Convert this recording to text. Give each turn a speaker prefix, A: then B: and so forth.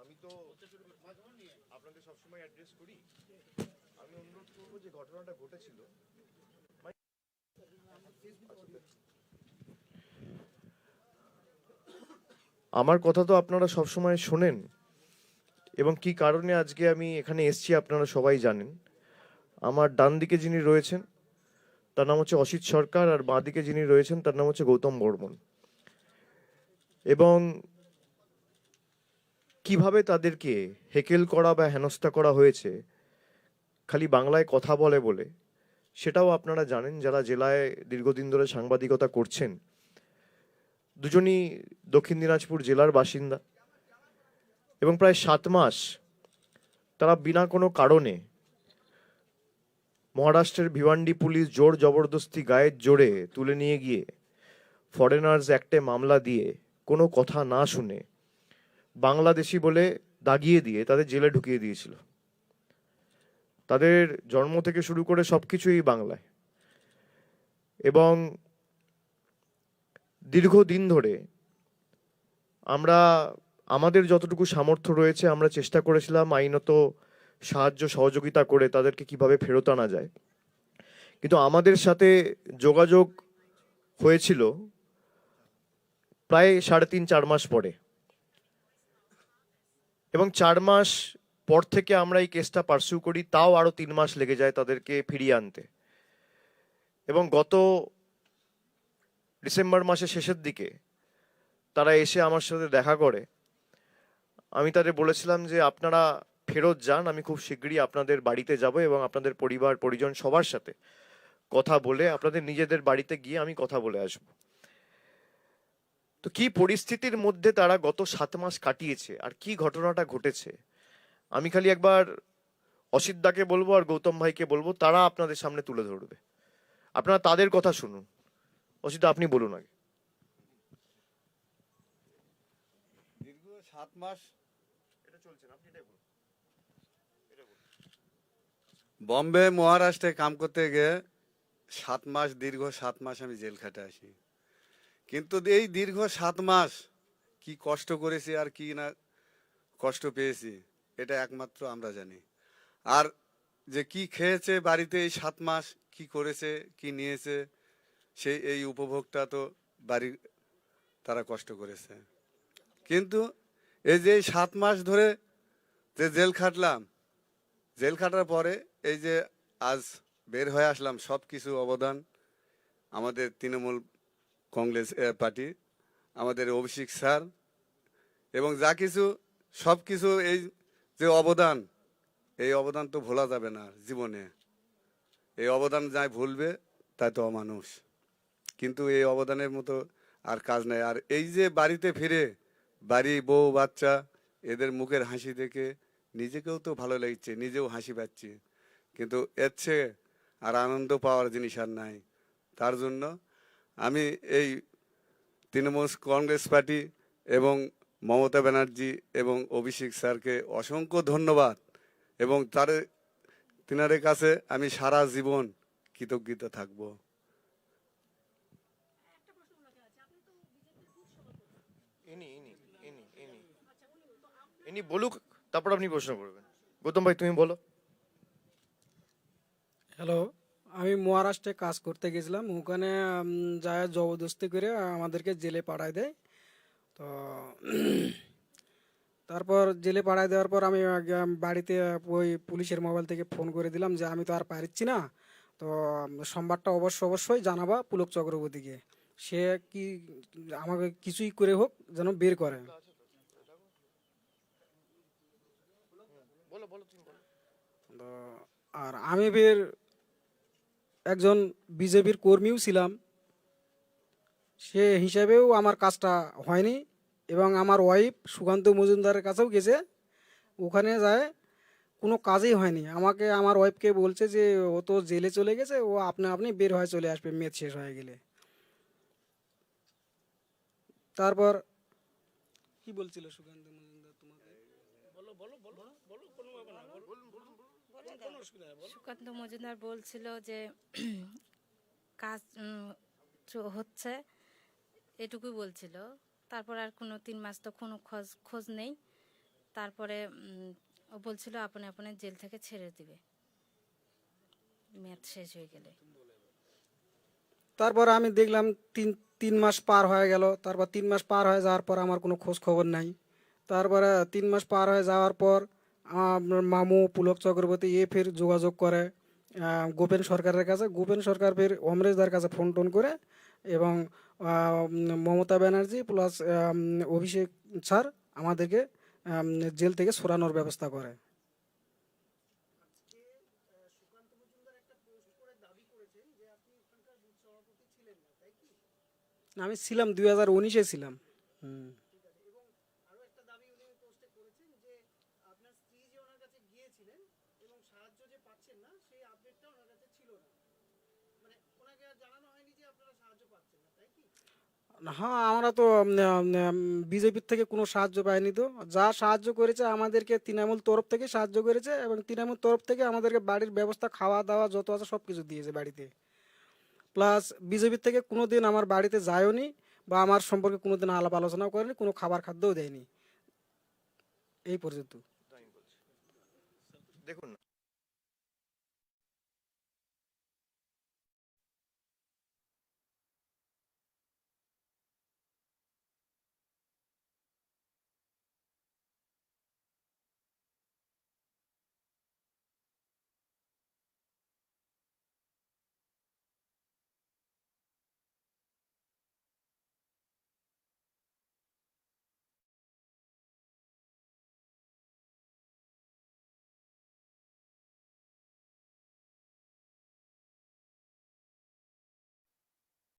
A: আমি তো আপনাদের সবসময় অ্যাড্রেস করি। আমি অনুরোধ করব যে ঘটনাটা ঘটেছিল। আমার কথা তো আপনারা সবসময় শোনেন এবং কি কারণে আজকে আমি এখানে এসেছি আপনারা সবাই জানেন। আমার ডান দিকে যিনি রয়েছেন, তার নাম হচ্ছে অসিত সরকার, আর বাঁ দিকে যিনি রয়েছেন, তার নাম হচ্ছে গৌতম বর্মন। এবং কীভাবে তাদেরকে হেকেল করা বা হেনস্থা করা হয়েছে, খালি বাংলায় কথা বলে বলে, সেটাও আপনারা জানেন যারা জেলায় দীর্ঘদিন ধরে সাংবাদিকতা করছেন। দুজনই দক্ষিণ দিনাজপুর জেলার বাসিন্দা এবং প্রায় সাত মাস তারা বিনা কোনো কারণে মহারাষ্ট্রের ভিওয়ান্ডি পুলিশ জোর জবরদস্তি গায়ের জোরে তুলে নিয়ে গিয়ে ফরেনার্স অ্যাক্টে মামলা দিয়ে কোনো কথা না শুনে বাংলাদেশি বলে দাগিয়ে দিয়ে তাদের জেলে ঢুকিয়ে দিয়েছিল। তাদের জন্ম থেকে শুরু করে সব কিছুই বাংলায়। এবং দীর্ঘদিন ধরে আমরা, আমাদের যতটুকু সামর্থ্য রয়েছে, আমরা চেষ্টা করেছিলাম আইনত সাহায্য, সহযোগিতা করে তাদেরকে কীভাবে ফেরত আনা যায়। কিন্তু আমাদের সাথে যোগাযোগ হয়েছিল প্রায় সাড়ে তিন, চার মাস পরে। এবং চার মাস পর থেকে আমরা এই কেসটা পার্সিউ করি, তাও আরও তিন মাস লেগে যায় তাদেরকে ফিরিয়ে আনতে। এবং গত ডিসেম্বর মাসের শেষের দিকে তারা এসে আমার সাথে দেখা করে। আমি তাদের বলেছিলাম যে, আপনারা ফেরত যান, আমি খুব শীঘ্রই আপনাদের বাড়িতে যাব এবং আপনাদের পরিবার, পরিজন সবার সাথে কথা বলে, আপনাদের নিজেদের বাড়িতে গিয়ে আমি কথা বলে আসব। তো কি পরিস্থিতির মধ্যে তারা গত সাত মাস কাটিয়েছে? আর কি ঘটনাটা ঘটেছে? আমি খালি একবার অসিতদাকে বলব আর গৌতম ভাইকে বলব তারা আপনাদের সামনে তুলে ধরবে। আপনারা তাদের কথা শুনুন। অসিত আপনি বলুন আগে।
B: দীর্ঘ সাত মাস
A: এটা চলছে আপনি এটাই বলুন।
B: বম্বে মহারাষ্ট্রে কাম করতে গিয়ে সাত মাস দীর্ঘ সাত মাস আমি জেল খাটে আসি। কিন্তু এই দীর্ঘ সাত মাস কি কষ্ট করেছি আর কি না কষ্ট পেয়েছি, এটা একমাত্র আমরা জানি। আর যে কি খেয়েছে বাড়িতে এই সাত মাস, কি করেছে, কি নিয়েছে, সেই এই উপভোগটা তো বাড়ি তারা কষ্ট করেছে। কিন্তু এই যে সাত মাস ধরে যে জেল খাটলাম, জেল খাটার পরে এই যে আজ বের হয়ে আসলাম সব কিছু অবদান আমাদের তৃণমূল কংগ্রেস পার্টি, আমাদের অভিষেক স্যার এবং যা কিছু, সব কিছু এই যে অবদান, এই অবদান তো ভোলা যাবে না জীবনে। এই অবদান যাই ভুলবে, তাই তো অমানুষ। কিন্তু এই অবদানের মতো আর কাজ নাই। আর এই যে বাড়িতে ফিরে, বাড়ি, বউ, বাচ্চা, এদের মুখের হাসি দেখে নিজেকেও তো ভালো লাগছে, নিজেও হাসি পাচ্ছি। কিন্তু এর আর আনন্দ পাওয়ার জিনিস আর নাই। তার জন্য আমি এই তৃণমূল কংগ্রেস পার্টি এবং মমতা ব্যানার্জি এবং অভিষেক স্যারকে অসংখ্য ধন্যবাদ এবং তার তিনাদের কাছে আমি সারা জীবন কৃতজ্ঞতা থাকব।
A: ইনি বলুক তারপর আপনি প্রশ্ন করবেন। গৌতম ভাই তুমি বলো।
C: হ্যালো। আমি মহারাষ্ট্রে কাজ করতে গেছিলাম। ওখানে যায় জবরদস্তি করে আমাদেরকে জেলে পাঠায় দেয়। তো, তারপর জেলে পাঠায় দেওয়ার পর আমি বাড়িতে ওই পুলিশের মোবাইল থেকে ফোন করে দিলাম যে, আমি তো আর পারছি না। তো, সোমবারটা অবশ্য অবশ্যই জানাবা পুলক চক্রবর্তীকে। সে কি, আমাকে কিছুই করে হোক, যেন বের করে। আর আমি ফের একজন বিজেপির কর্মীও ছিলাম। সে হিসাবেও আমার কাজটা হয়নি এবং আমার ওয়াইফ সুকান্ত মজুমদারের কাছেও গেছে। ওখানে যায়, কোনো কাজই হয়নি। আমাকে, আমার ওয়াইফকে বলছে যে, ও তো জেলে চলে গেছে, ও আপনি আপনি বের হয়ে চলে আসবে, মেদ শেষ হয়ে গেলে। তারপর কি বলছিল সুকান্ত মজুমদার তোমাকে?
D: সুকান্ত মজুমদার বলছিল যে কাজ হচ্ছে এটুকুই বলছিল। তারপর আর কোনো তিন মাস তো কোনো খোঁজ খোঁজ নেই। তারপরে ও বলছিল আপনি আপনি জেল থেকে ছেড়ে দিবে। মেয়াদ শেষ হয়ে গেলে।
C: তারপর আমি দেখলাম তিন তিন মাস পার হয়ে গেল। তারপর তিন মাস পার হয়ে যাওয়ার পর আমার কোনো খোঁজ খবর নাই। তারপরে তিন মাস পার হয়ে যাওয়ার পর মামু, পুলক চক্রবর্তী, এ ফের যোগাযোগ করে। গোপেন সরকারের কাছে, গোপেন সরকার ফের অমরেশদার কাছে ফোন টোন করে এবং মমতা ব্যানার্জি প্লাস অভিষেক স্যার আমাদেরকে জেল থেকে সরানোর ব্যবস্থা করে। আমি ছিলাম, দুই হাজার উনিশে ছিলাম। হুম। হ্যাঁ আমরা তো বিজেপির থেকে কোনো সাহায্য পাইনি তো। যা সাহায্য করেছে আমাদেরকে তৃণমূল তরফ থেকে সাহায্য করেছে এবং তৃণমূল তরফ থেকে আমাদেরকে বাড়ির ব্যবস্থা খাওয়া দাওয়া যত আছে সব কিছু দিয়েছে বাড়িতে। প্লাস বিজেপির থেকে কোনো দিন আমার বাড়িতে যায়ওনি বা আমার সম্পর্কে কোনো দিন আলাপ আলোচনাও করেনি কোনো খাবার খাদ্যও দেয়নি। এই পর্যন্ত।
A: দেখুন